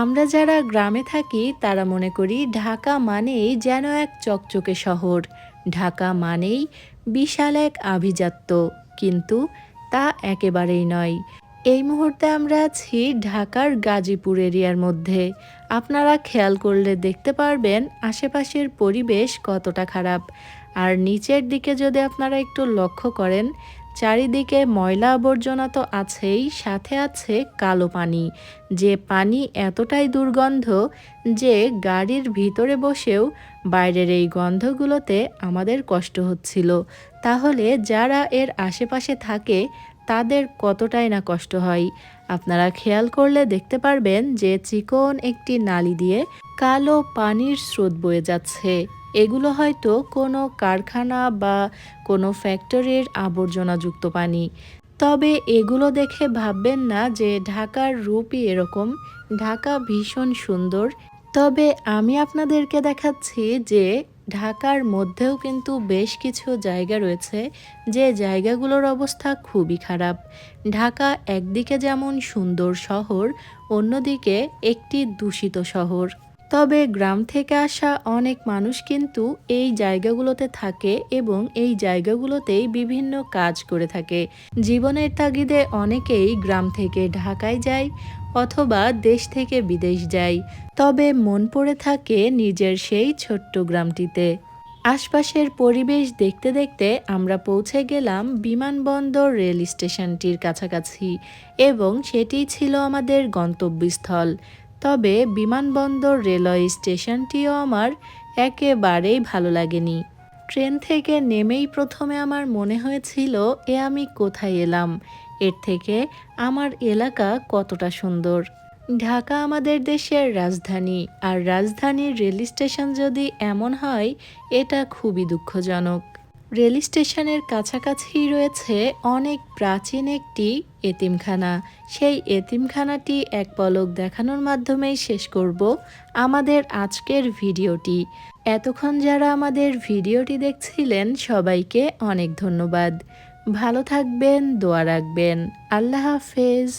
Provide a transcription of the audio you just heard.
আমরা যারা গ্রামে থাকি, তারা মনে করি ঢাকা মানেই যেন এক চকচকে শহর। ঢাকা মানেই বিশাল এক আভিজাত্য, কিন্তু তা একেবারেই নয়। এই মুহূর্তে আমরা আছি ঢাকার গাজীপুর এরিয়ার মধ্যে। আপনারা খেয়াল করলে দেখতে পারবেন আশেপাশের পরিবেশ কতটা খারাপ। আর নিচের দিকে যদি আপনারা একটু লক্ষ্য করেন চারিদিকে ময়লা আবর্জনা তো আছেই, সাথে আছে কালো পানি। যে পানি এতটাই দুর্গন্ধ যে গাড়ির ভিতরে বসেও বাইরের এই গন্ধগুলোতে আমাদের কষ্ট হচ্ছিল। তাহলে যারা এর আশেপাশে থাকে, তাদের কতটাই না কষ্ট হয়? আপনারা খেয়াল করলে দেখতে পারবেন যে চিকন একটি নালি দিয়ে কালো পানির স্রোত বয়ে যাচ্ছে। এগুলো হয়তো কোনো কারখানা বা কোনো ফ্যাক্টরির আবর্জনাযুক্ত পানি। তবে এগুলো দেখে ভাববেন না যে ঢাকার রূপই এরকম। ঢাকা ভীষণ সুন্দর। তবে আমি আপনাদেরকে দেখাচ্ছি যে ঢাকার মধ্যেও কিন্তু বেশ কিছু জায়গা রয়েছে যে জায়গাগুলোর অবস্থা খুবই খারাপ। ঢাকা একদিকে যেমন সুন্দর শহর, অন্যদিকে একটি দূষিত শহর। তবে গ্রাম থেকে আসা অনেক মানুষ কিন্তু এই জায়গাগুলোতে থাকে এবং এই জায়গাগুলোতেই বিভিন্ন কাজ করে থাকে। জীবনের তাগিদে অনেকেই গ্রাম থেকে ঢাকায় যায় অথবা দেশ থেকে বিদেশ যায়। তবে মন পড়ে থাকে নিজের সেই ছোট্ট গ্রামটিতে। আশপাশের পরিবেশ দেখতে দেখতে আমরা পৌঁছে গেলাম বিমানবন্দর রেল স্টেশনটির কাছাকাছি এবং সেটি ছিল আমাদের গন্তব্যস্থল। তবে বিমানবন্দর রেলওয়ে স্টেশনটিও আমার একেবারেই ভালো লাগেনি। ট্রেন থেকে নেমেই প্রথমে আমার মনে হয়েছিল, এ আমি কোথায় এলাম? এর থেকে আমার এলাকা কতটা সুন্দর? ঢাকা আমাদের দেশের রাজধানী, আর রাজধানীর রেল স্টেশন যদি এমন হয়, এটা খুবই দুঃখজনক। রেল স্টেশনের কাছাকাছি রয়েছে অনেক প্রাচীন একটি এতিমখানা। সেই এতিমখানাটি এক পলক দেখানোর মাধ্যমেই শেষ করব আমাদের আজকের ভিডিওটি। এতক্ষণ যারা আমাদের ভিডিওটি দেখছিলেন, সবাইকে অনেক ধন্যবাদ। ভালো থাকবেন, দোয়া রাখবেন। আল্লাহ হাফেজ।